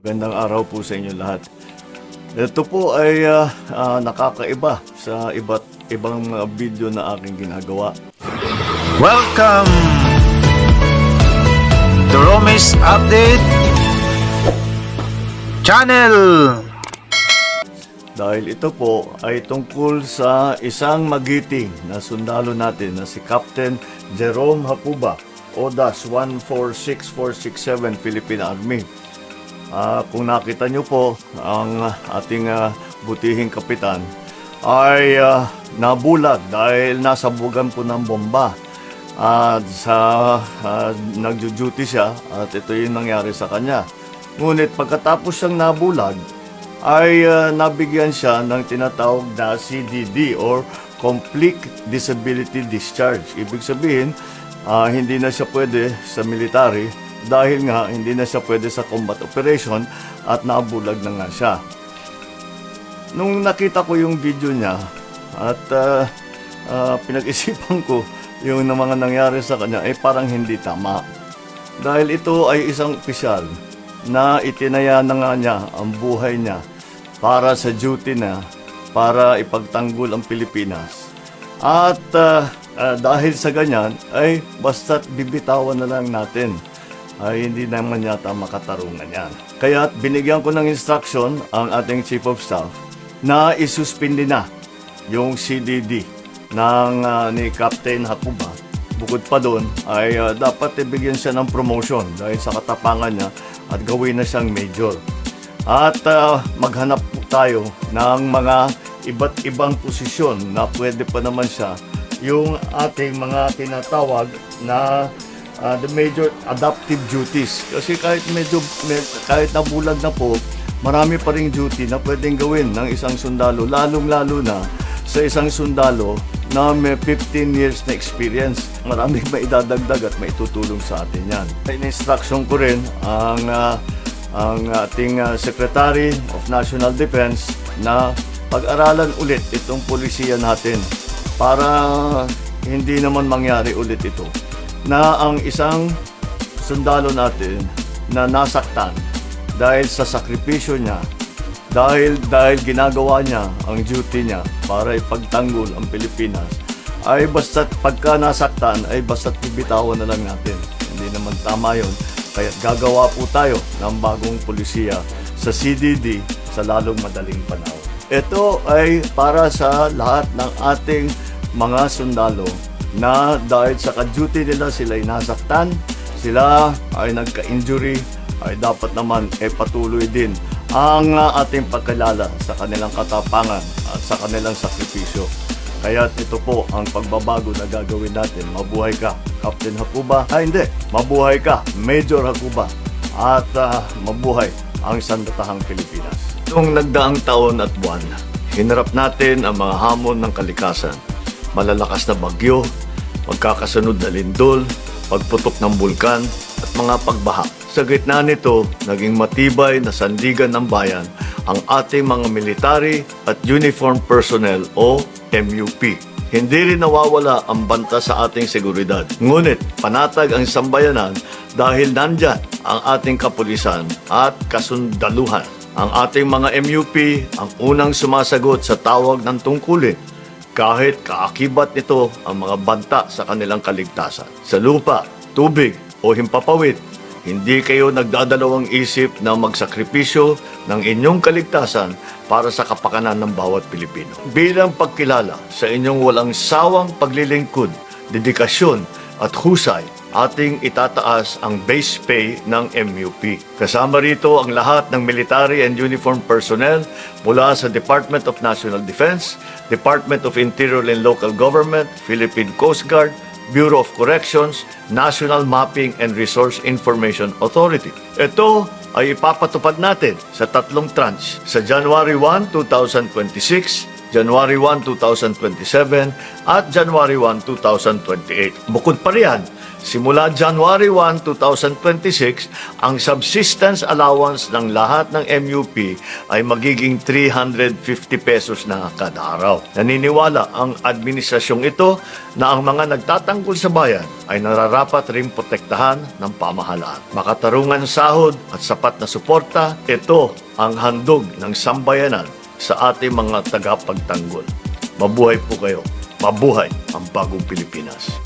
Magandang araw po sa inyo lahat. Ito po ay ah, ah, nakakaiba sa iba't ibang mga video na aking ginagawa. Welcome to Romis Update Channel. Dahil ito po ay tungkol sa isang magiting na sundalo natin na si Captain Jerome Hapuba, ODAS 146467 Philippine Army. Ah, kung nakita nyo po, ang ating ah, butihing kapitan ay ah, nabulag dahil nasa bugan po ng bomba. At sa uh, nagjo-duty siya at ito yung nangyari sa kanya. Ngunit pagkatapos siyang nabulag, ay ah, nabigyan siya ng tinatawag na CDD or Complete Disability Discharge. Ibig sabihin, ah, hindi na siya pwede sa military dahil nga hindi na siya pwede sa combat operation at nabulag na nga siya. Nung nakita ko yung video niya at ah, ah, pinag-isipan ko yung na mga nangyari sa kanya ay parang hindi tama. Dahil ito ay isang opisyal na itinaya na nga niya ang buhay niya para sa duty na para ipagtanggol ang Pilipinas. At ah, ah, dahil sa ganyan ay basta't bibitawan na lang natin ay hindi naman yata makatarungan yan. Kaya binigyan ko ng instruction ang ating Chief of Staff na isuspindi na yung CDD ng ah, ni Captain Hakuba. Bukod pa doon ay ah, dapat ibigyan siya ng promotion dahil sa katapangan niya at gawin na siyang major. At ah, maghanap po tayo ng mga iba't ibang posisyon na pwede pa naman siya yung ating mga tinatawag na ah, the major adaptive duties. Kasi kahit medyo med, kahit nabulag na po, marami pa ring duty na pwedeng gawin ng isang sundalo, lalong-lalo na sa isang sundalo na may 15 years na experience. Maraming maidadagdag at maitutulong sa atin yan. In-instruction ko rin ang ah, ang ating ah, Secretary of National Defense na pag-aralan ulit itong polisiya natin para hindi naman mangyari ulit ito na ang isang sundalo natin na nasaktan dahil sa sakripisyo niya dahil dahil ginagawa niya ang duty niya para ipagtanggol ang Pilipinas ay basta't pagka nasaktan ay basta't bibitawan na lang natin. Hindi naman tama yon kaya gagawa po tayo ng bagong polisiya sa CDD sa lalong madaling panahon. Ito ay para sa lahat ng ating mga sundalo na dahil sa ka-duty nila sila ay nasaktan, sila ay nagka-injury, ay dapat naman ay patuloy din ang uh, ating pagkalala sa kanilang katapangan at sa kanilang sakripisyo. Kaya ito po ang pagbabago na gagawin natin. Mabuhay ka, Captain Hakuba. Ay hindi, mabuhay ka, Major Hakuba. At ah, mabuhay ang sandatahang Pilipinas. Noong nagdaang taon at buwan, hinarap natin ang mga hamon ng kalikasan. Malalakas na bagyo, magkakasunod na lindol, pagputok ng bulkan at mga pagbaha. Sa gitna nito, naging matibay na sandigan ng bayan ang ating mga military at uniform personnel o MUP. Hindi rin nawawala ang banta sa ating seguridad. Ngunit panatag ang sambayanan dahil nandyan ang ating kapulisan at kasundaluhan. Ang ating mga MUP ang unang sumasagot sa tawag ng tungkulin kahit kaakibat nito ang mga banta sa kanilang kaligtasan. Sa lupa, tubig o himpapawid, hindi kayo nagdadalawang isip na magsakripisyo ng inyong kaligtasan para sa kapakanan ng bawat Pilipino. Bilang pagkilala sa inyong walang sawang paglilingkod, dedikasyon at husay, ating itataas ang base pay ng MUP. Kasama rito ang lahat ng military and uniform personnel mula sa Department of National Defense, Department of Interior and Local Government, Philippine Coast Guard, Bureau of Corrections, National Mapping and Resource Information Authority. Ito ay ipapatupad natin sa tatlong tranche sa January 1, 2026, January 1, 2027 at January 1, 2028. Bukod pa riyan, Simula January 1, 2026, ang subsistence allowance ng lahat ng MUP ay magiging 350 pesos na kada araw. Naniniwala ang administrasyong ito na ang mga nagtatanggol sa bayan ay nararapat ring protektahan ng pamahalaan. Makatarungan sahod at sapat na suporta, ito ang handog ng sambayanan sa ating mga tagapagtanggol. Mabuhay po kayo. Mabuhay ang bagong Pilipinas.